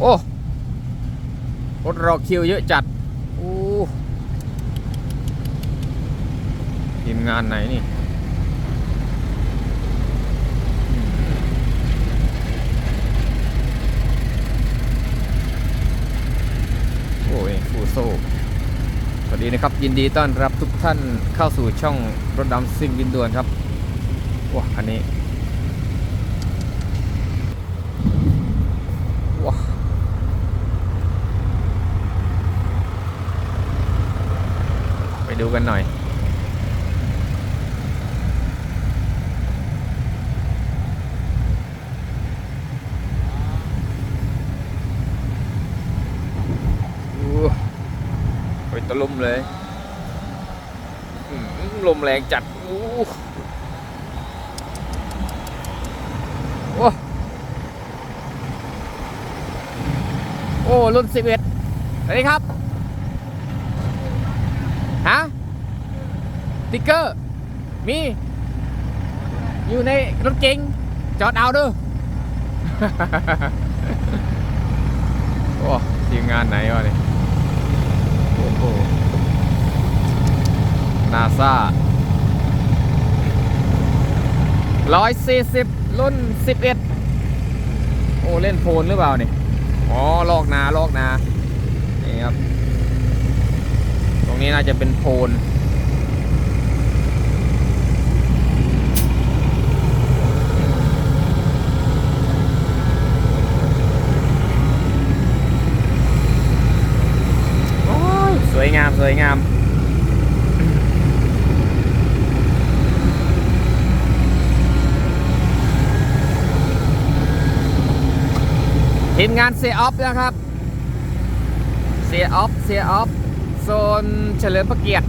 โอ้รถรอคิวเยอะจัดโอ้ทีมงานไหนนี่โอ้ยฟูโซสวัสดีนะครับ ยินดีต้อนรับทุกท่านเข้าสู่ช่องรถดำซิ่งดินด่วนครับว้าคันนี้ว้าไป ดูกันหน่อย ไปตะลุมเลยอืมลมแรงจัดอู้โอ้โอ้รุ่นสิบเอ็ดสวัสดีครับ ฮะส ติ๊กเกอร์ มี อยู่ในรถเก๋งจอดเอาด้อโอ้ทีมงานไหนวะนี่โอ้โหนาซาร้อยสี่สิบรุ่นสิบเอ็ดโอ้เล่นโพนหรือเปล่านี่อ๋อลอกนาลอกนานี่ครับ ตรงนี้น่าจะเป็นโพน โอ้ย สวยงาม ทีมงานเสียออฟนะครับ เสียออฟเสียออฟโซนเฉลิมพระเกียรติ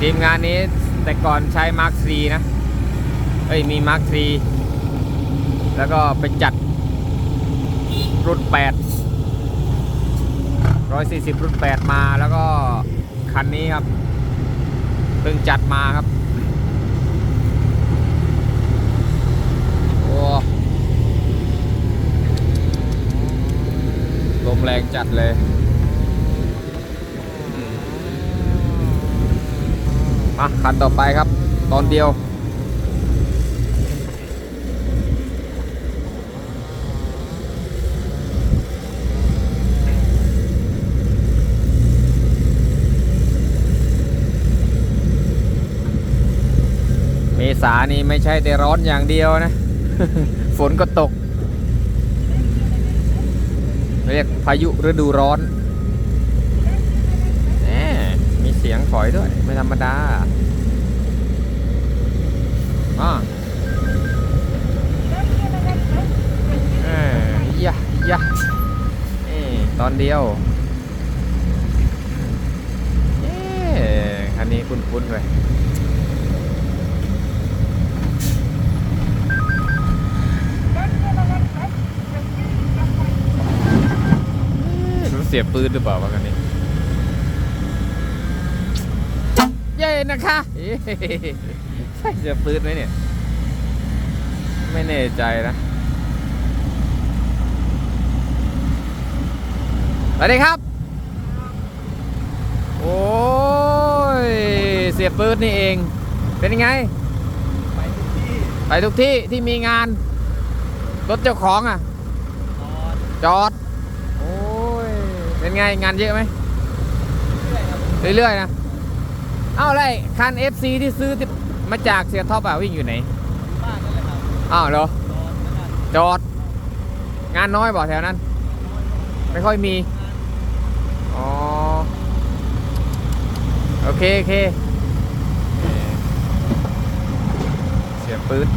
ทีมงานนี้แต่ก่อนใช้มาร์คซีนะ เอ้ย มีมาร์คซีแล้วก็ไปจัดรุ่น8 140 รุ่น 8 มาแล้วก็คันนี้ครับเพิ่งจัดมาครับ โอ้ลมแรงจัดเลยมาคันต่อไปครับ ตอนเดียว เม ษานี่ไม่ใช่แต่ร้อนอย่างเดียวนะ ฝนก็ตก เรียกพายุฤดูร้อนแหมมีเสียงฝอยด้วย ไม่ธรรมดาอ่าเอ้ยยะยะนี่ตอนเดียวเอ๊ะคันนี้คุ้นๆเลย รู้เสียบปืนหรือเปล่าวะกันนี้ เย้นะคะเอ๊ะใช่เสียบปืนไหมเนี่ย ไม่แน่ใจนะสวัสดีครับ โอ้ย เสียบปืนนี่เอง เป็นยังไง ไปทุกที่ ไปทุกที่ที่มีงาน รถเจ้าของอะนอนจอดโอ้ย เป็นไงงานเยอะไหมเรื่อยครับเรื่อยๆนะเอ้าไรคัน FC ที่ซื้อที่มาจากเสียท็อปอะวิ่งอยู่ไหนบ้านนั่นแหละครับอ้าวเหรอนอนนั่นน่ะจอด งานน้อยบ่แถวนั้น ไม่ค่อยมีอ๋อโอเคโอเคเสียปืน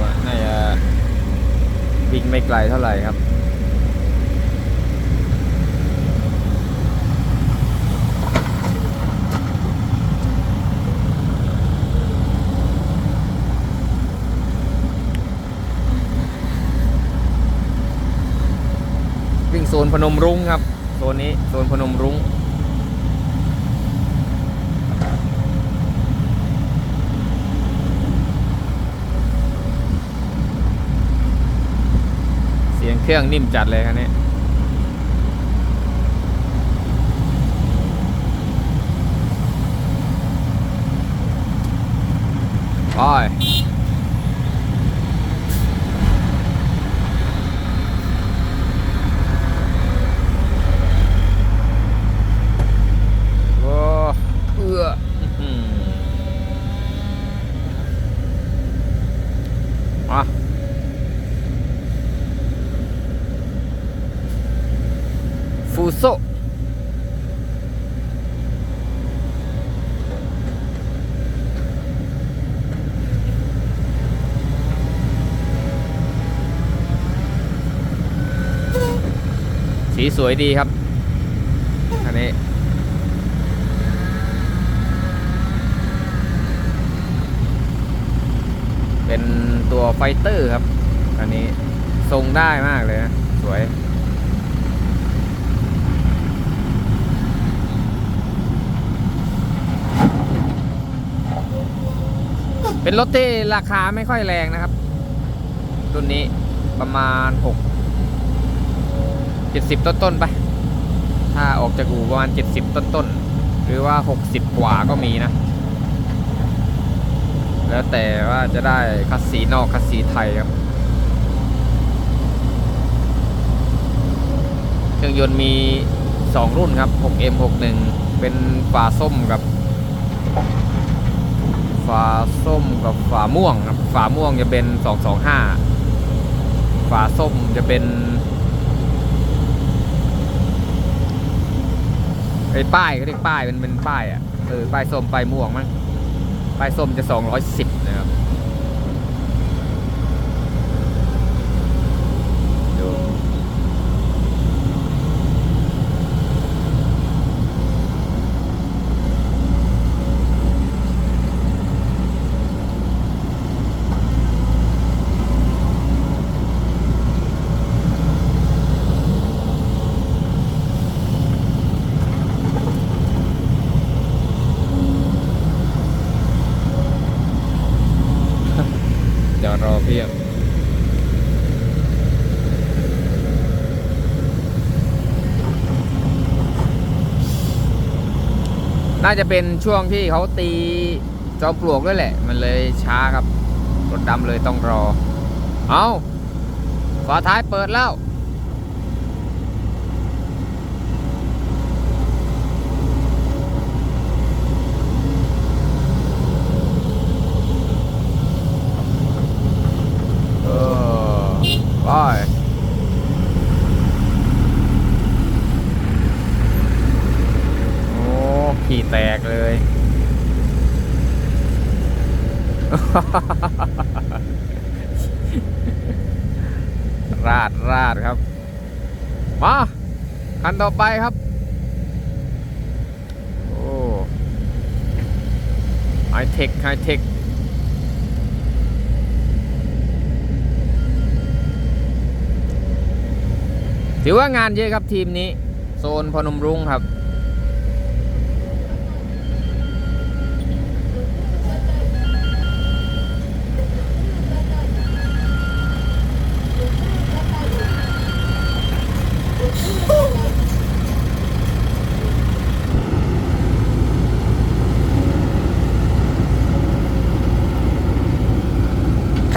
ว่าน่าจะ วิ่งไม่ไกลเท่าไหร่ครับ วิ่งโซนพนมรุ้งครับ โซนนี้ โซนพนมรุ้ง เครื่องนิ่มจัดเลยคันนี้ไปโอ้เอื้ออื้อหือมาฟูโซ สีส วยดีครับอันนี้เป็นตัวไฟเตอร์ครับ อันนี้ทรงได้มากเลยนะ สวย เป็นรถที่ราคาไม่ค่อยแรงนะครับ รุ่นนี้ประมาณ 6 70 ต้นต้นๆไปถ้าออกจากอู่ประมาณ 70ต้นต้นๆ หรือว่า 60 กว่าก็มีนะ แล้วแต่ว่าจะได้คัสสีนอกคัสสีไทยครับ เครื่องยนต์มี 2 รุ่นครับ 6M 61 เป็นฝาส้มกับฝาส้มกับฝาม่วงครับ ฝาม่วงจะเป็น 225 ฝาส้มจะเป็น ไอ้ป้ายเขาเรียกป้ายมันเป็นป้ายอะเออป้ายส้มป้ายม่วงมั้งป้ายส้มจะสองร้อยสิบนะครับ น่าจะเป็นช่วงที่เขาตีจอมปลวกด้วยแหละ มันเลยช้าครับ รถดำเลยต้องรอ เอาฝาท้ายเปิดแล้วเออไปโอ้ ขี่แตกเลย ราดราดครับ มาคันต่อไปครับ โอ้ไฮเทคไฮเทคถือว่างานเยอะครับทีมนี้ โซนพนมรุ้งครับ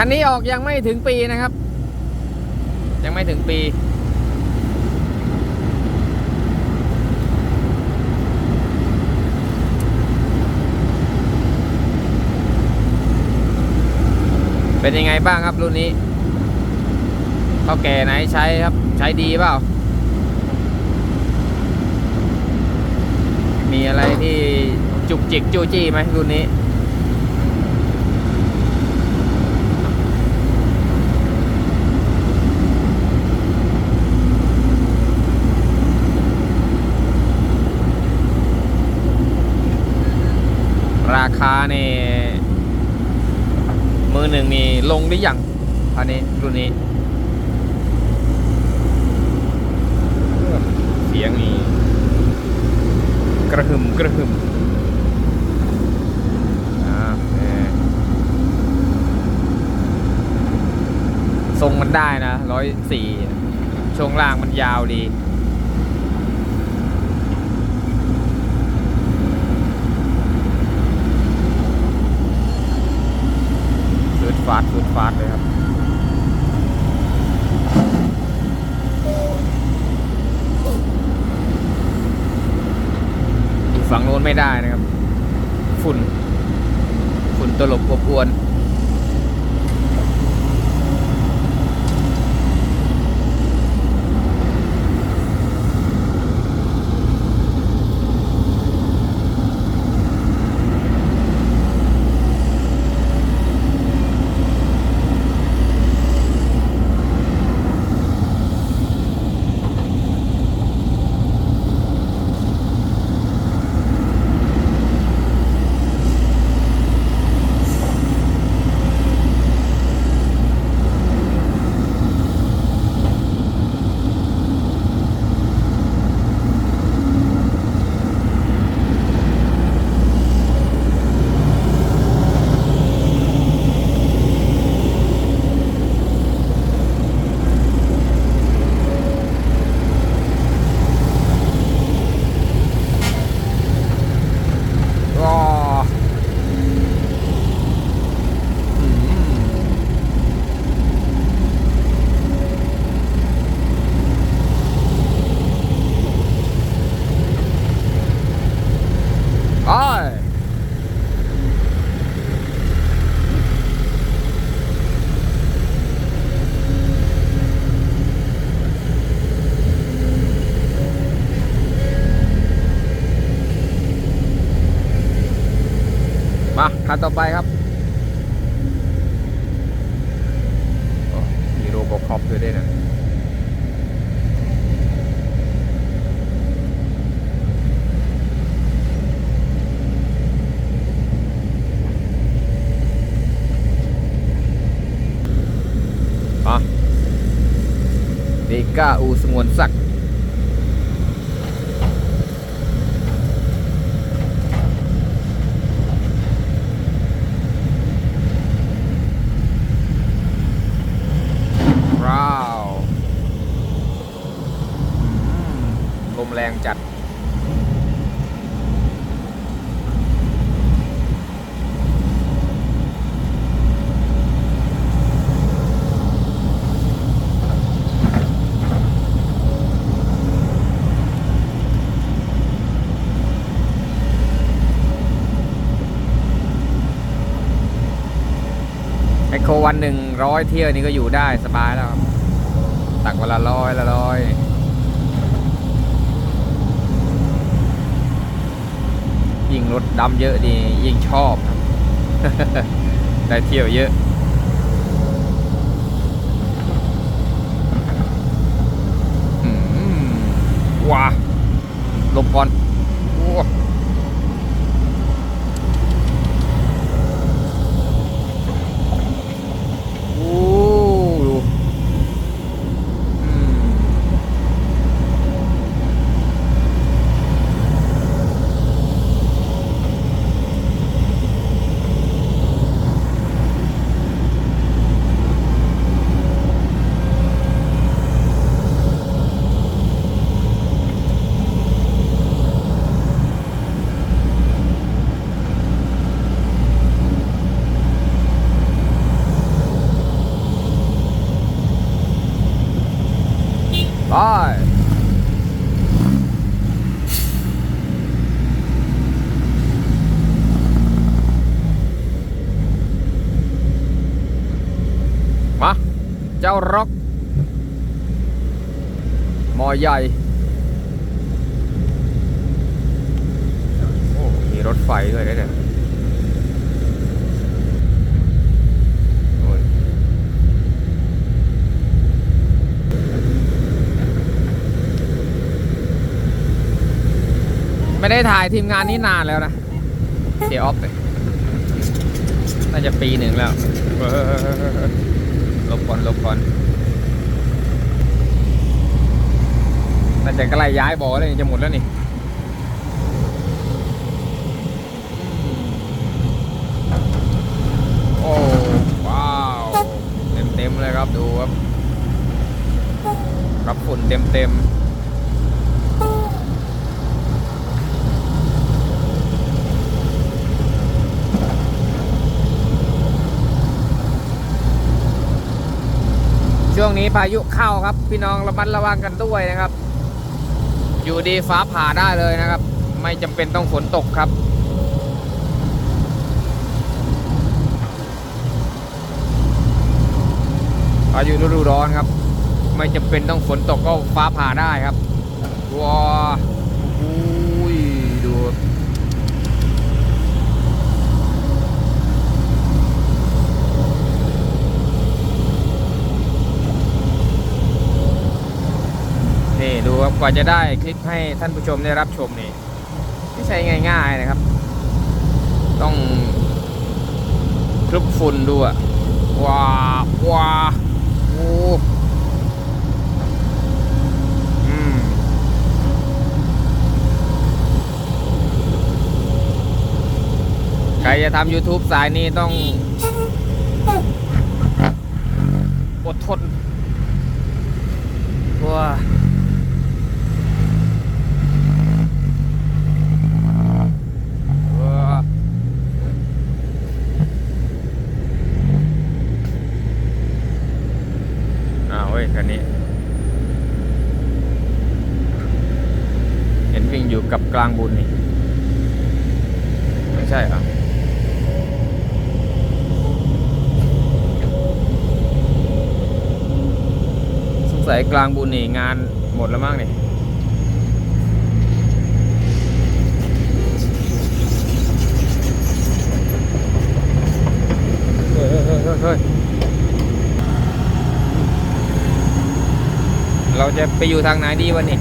คันนี้ออกยังไม่ถึงปีนะครับ ยังไม่ถึงปีเป็นยังไงบ้างครับรุ่นนี้เท่าแก่ไหนใช้ครับใช้ดีเปล่า มีอะไรที่จุกจิกจู้จี้ไหมรุ่นนี้ คาเนี่ยมือหนึ่งนี่ลงหรือยังอันนี้รุ่นนี้ เสียงนี่กระหึ่มกระหึ่มอ่าโอเคทรงมันได้นะร้อยสี่ช่วงล่างมันยาวดี ฟืดฟาดฟืดฟาดเลยครับอยู่ฝั่งโน้นไม่ได้นะครับ ฝุ่น ฝุ่นตลบอบอวน ก็อืมไป มาคันต่อไปครับมีโรบอคอปด้วยด้วยนะอะเดก้าอูสงวนศักดิว้าวอืมลมแรงจัด ไอโค วันหนึ่งร้อยเที่ยวนี้ก็อยู่ได้สบายแล้วครับตักเวลาร้อยละร้อยยิ่งรถดำเยอะดียิ่งชอบได้เที่ยวเยอะอืมว้าลบก่อนโอ้ โอ้ดูอืมไปมา เจ้า ร็อกมอใหญ่ โอ้ มีรถไฟด้วยนะเนี่ยไม่ได้ถ่ายทีมงานนี้นานแล้วนะ เสียออฟเลยน่าจะปีหนึ่งแล้ว ลบก่อนลบก่อนน่าจะใกล้ย้ายบ่อเลยจะหมดแล้วนี่โอ้ว้าวเต็มเต็มเลยครับดูครับรับฝุ่นเต็มเต็มๆ ช่วงนี้พายุเข้าครับ พี่น้องระมัดระวังกันด้วยนะครับ อยู่ดีฟ้าผ่าได้เลยนะครับ ไม่จำเป็นต้องฝนตกครับพายุฤดูร้อนครับ ไม่จำเป็นต้องฝนตกก็ฟ้าผ่าได้ครับว้าอุ้ยดู นี่ดูครับกว่าจะได้คลิปให้ท่านผู้ชมได้รับชมนี่ไม่ใช่ง่าย ๆนะครับ ต้องคลุกฝุ่นดูอะว้าว้าโอ้ใครจะทำ YouTube สายนี้ต้องอดทนว้าว้า อ้าวเฮ้ยคันนี้ เห็นวิ่งอยู่กับก ลางบุญนี่ ไม่ใช่เหรอสงสัยกลางบุญนี่ งานหมดแล้วมั้งนี่เฮ้ยเฮ้ยเฮ้ยเฮ้ยเราจะไปอยู่ทางไหนดีวันนี้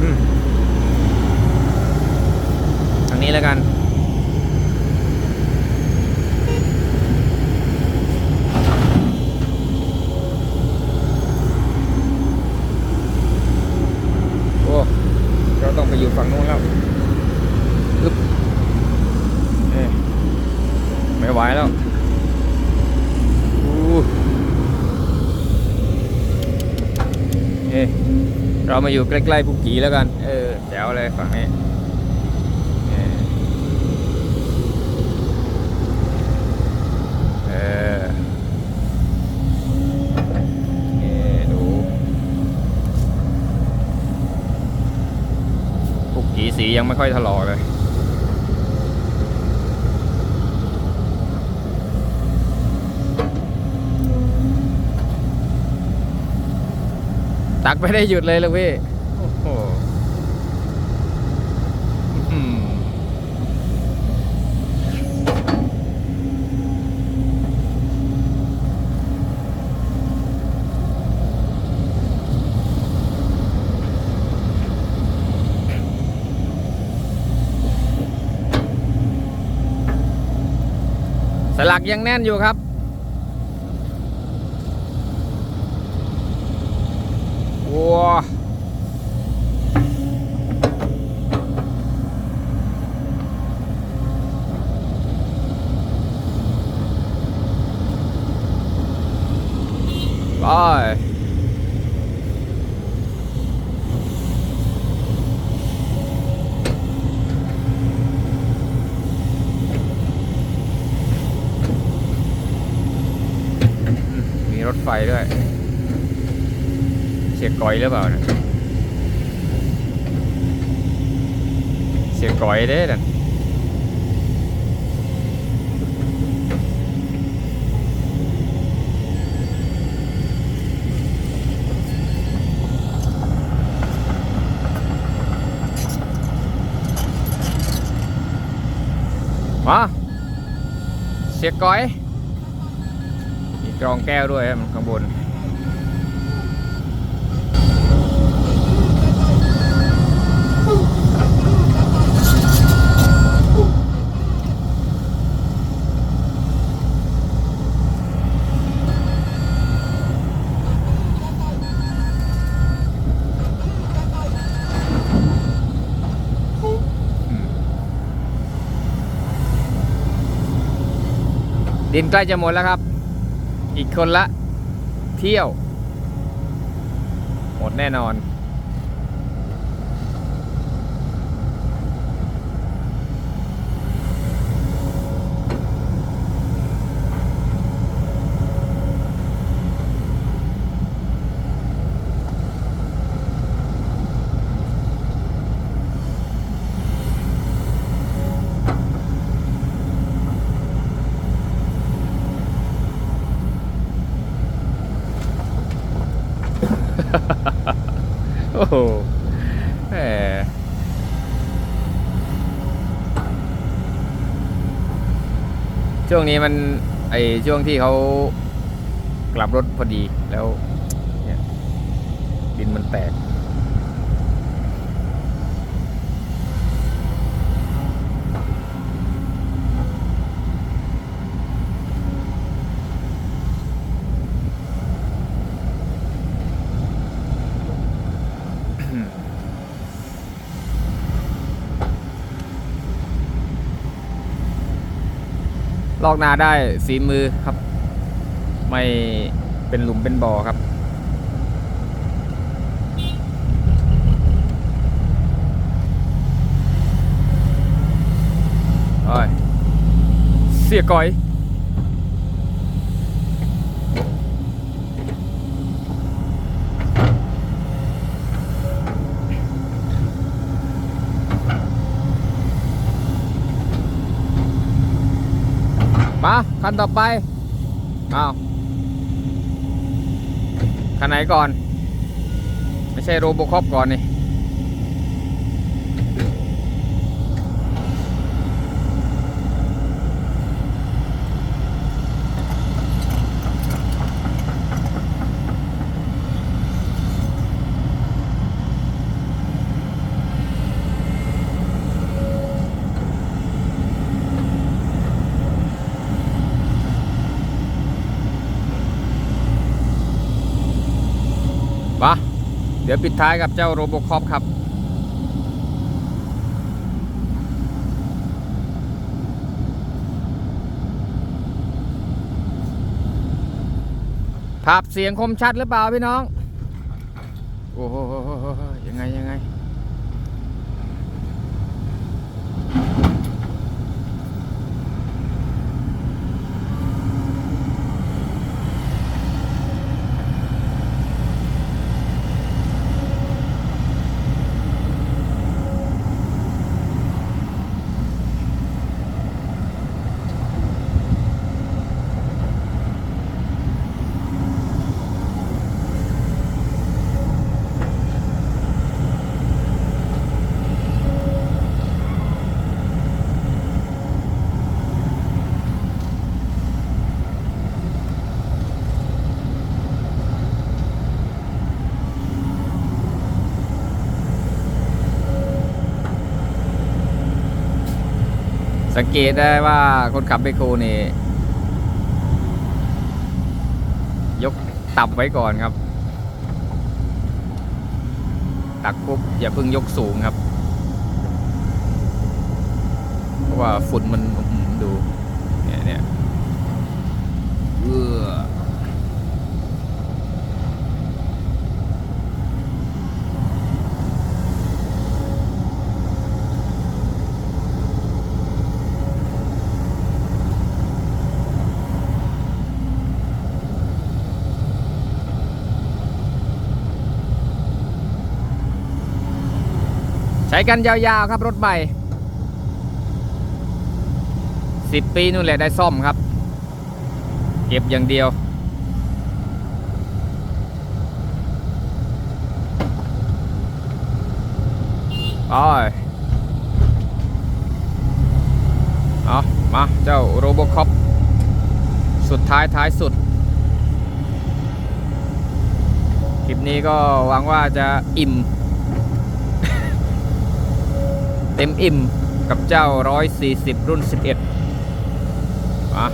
อืมทาง นี้แล้วกันโอ้เราต้องไปอยู่ฝั่งนู้นแล้วอึ๊บเอไม่ไหวแล้วอู้เอ๊ะเรามาอยู่ใกล้ๆภูกีแล้วกัน เออแจ๋วเลยฝั่งนี้เอ๊ะเออเอ๊ะดูภูกี สียังไม่ค่อยถลอกเลย ตักไม่ได้หยุดเลยลูกพี่ โอ้โหอืมักยังแน่นอยู่ครับ ว้าไปมีรถไฟด้วย เสียกอยหรือเปล่าเนะเสียกอยเด้นั่นมาเสียกอย กรองแก้วด้วยครับข้างบนดินใกล้จะหมดแล้วครับ อีกคนละเที่ยว หมดแน่นอน โอ้โหแหม ช่วงนี้มันไอช่วงที่เขากลับรถพอดีแล้วเนี่ยดินมันแตก ลอกนาได้สีมือครับ ไม่เป็นหลุมเป็นบ่อครับโอ้ย เสียก่อย มา คันต่อไปอ้าวคันไหนก่อน ไม่ใช่โรโบคอปก่อนนี่ มาเดี๋ยวปิดท้ายกับเจ้าโรโบคอปครับ ภาพเสียงคมชัดหรือเปล่าพี่น้อง โอ้โหยังไงยังไง สังเกตได้ว่าคนขับไมคโครนี่ ยกต่ำไว้ก่อนครับ ตักปุ๊บอย่าเพิ่งยกสูงครับ เพราะว่าฝุ่นมันดู เนี่ยเนี่ยเออ กันยาวๆครับรถใหม่สิบปีนู่นแหละได้ซ่อมครับ เก็บอย่างเดียวไปเอามาเจ้าโรโบคอปสุดท้ายท้ายสุด คลิปนี้ก็หวังว่าจะอิ่ม เต็มอิ่มกับเจ้า 140 รุ่น 11มา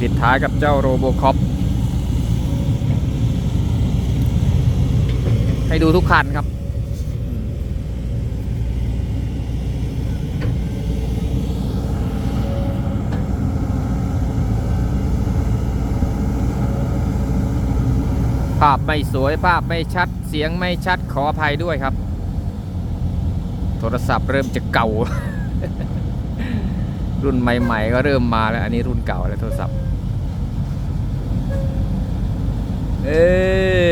ปิดท้ายกับเจ้าโรโบคอปให้ดูทุกคันครับ ภาพไม่สวยภาพไม่ชัดเสียงไม่ชัดขออภัยด้วยครับ โทรศัพท์เริ่มจะเก่า รุ่นใหม่ๆ ก็เริ่มมาแล้ว อันนี้รุ่นเก่าแล้วโทรศัพท์ เอ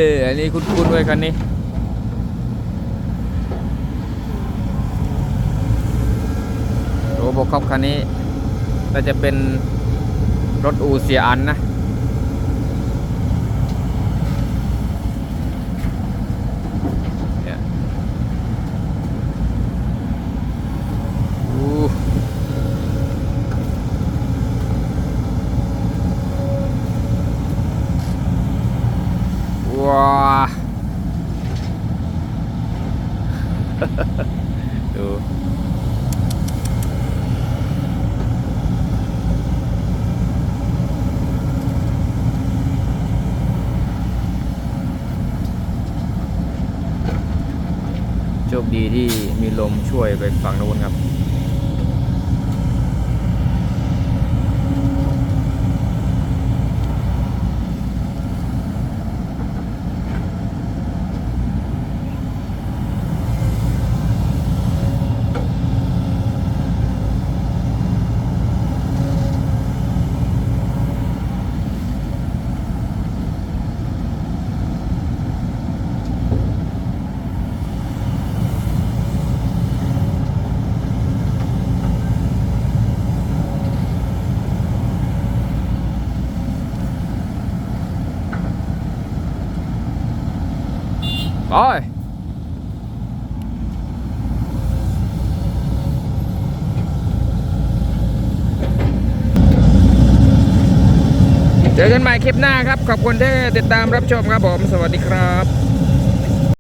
ออันนี้คุ้นๆไว้คันนี้โรบคอปคันนี้น่าจะเป็นรถอูเสียอันนะ เนี่ยอู้ว้า ดู โชคดีที่มีลมช่ วยไปฝั่งนู้นครับ ไปเจอกันใหม่คลิปหน้าครับ ขอบคุณที่ติดตามรับชมครับผม สวัสดีครับ